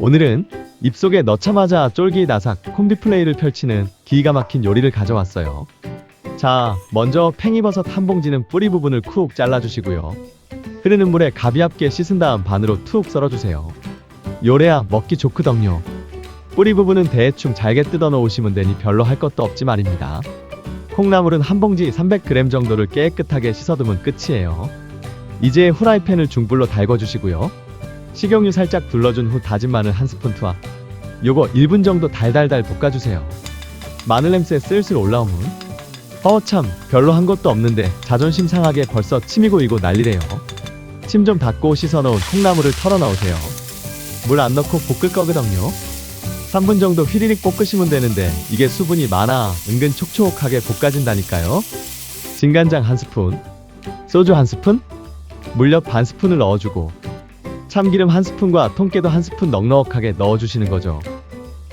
오늘은 입속에 넣자마자 쫄깃아삭 콤비 플레이를 펼치는 기가 막힌 요리를 가져왔어요. 자, 먼저 팽이버섯 한 봉지는 뿌리 부분을 쿡 잘라주시고요. 흐르는 물에 가비압게 씻은 다음 반으로 툭 썰어주세요. 요래야 먹기 좋거든요. 뿌리 부분은 대충 잘게 뜯어 놓으시면 되니 별로 할 것도 없지 말입니다. 콩나물은 한 봉지 300g 정도를 깨끗하게 씻어두면 끝이에요. 이제 후라이팬을 중불로 달궈주시고요. 식용유 살짝 둘러준 후 다진 마늘 한 스푼 투하. 요거 1분 정도 달달달 볶아주세요. 마늘 냄새 슬슬 올라오면 어참 별로 한 것도 없는데 자존심 상하게 벌써 침이 고이고 난리래요. 침 좀 닦고 씻어놓은 콩나물을 털어 넣으세요. 물 안 넣고 볶을 거거든요. 3분 정도 휘리릭 볶으시면 되는데 이게 수분이 많아 은근 촉촉하게 볶아진다니까요. 진간장 한 스푼, 소주 한 스푼, 물엿 반 스푼을 넣어주고 참기름 한 스푼과 통깨도 한 스푼 넉넉하게 넣어주시는 거죠.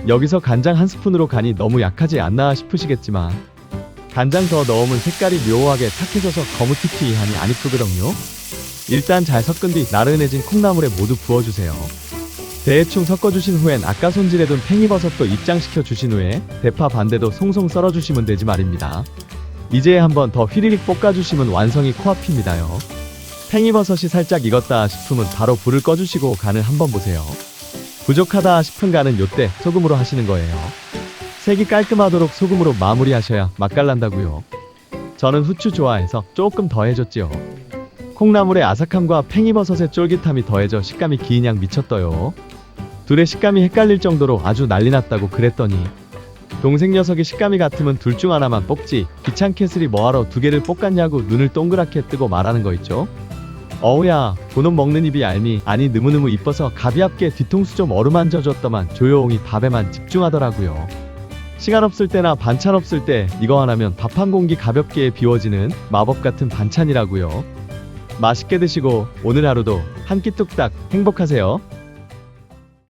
여기서 간장 한 스푼으로 간이 너무 약하지 않나 싶으시겠지만 간장 더 넣으면 색깔이 묘하게 탁해져서 거무튀튀 하니 안 이쁘거든요. 일단 잘 섞은 뒤 나른해진 콩나물에 모두 부어주세요. 대충 섞어주신 후엔 아까 손질해둔 팽이버섯도 입장시켜 주신 후에 대파 반대도 송송 썰어주시면 되지 말입니다. 이제 한번 더 휘리릭 볶아주시면 완성이 코앞입니다요. 팽이버섯이 살짝 익었다 싶으면 바로 불을 꺼주시고 간을 한번 보세요. 부족하다 싶은 간은 요때 소금으로 하시는 거예요. 색이 깔끔하도록 소금으로 마무리하셔야 맛깔난다고요. 저는 후추 좋아해서 조금 더 해줬지요. 콩나물의 아삭함과 팽이버섯의 쫄깃함이 더해져 식감이 기인양 미쳤어요. 둘의 식감이 헷갈릴 정도로 아주 난리났다고 그랬더니 동생 녀석이 식감이 같으면 둘 중 하나만 뽑지 귀찮게스리 뭐하러 두 개를 볶았냐고 눈을 동그랗게 뜨고 말하는 거 있죠. 어우야 본업 먹는 입이 얄미 아니 느무느무 이뻐서 가비압게 뒤통수 좀 어루만져 줬더만 조용히 밥에만 집중하더라고요. 시간 없을 때나 반찬 없을 때 이거 하나면 밥 한 공기 가볍게 비워지는 마법 같은 반찬이라고요. 맛있게 드시고 오늘 하루도 한 끼 뚝딱 행복하세요.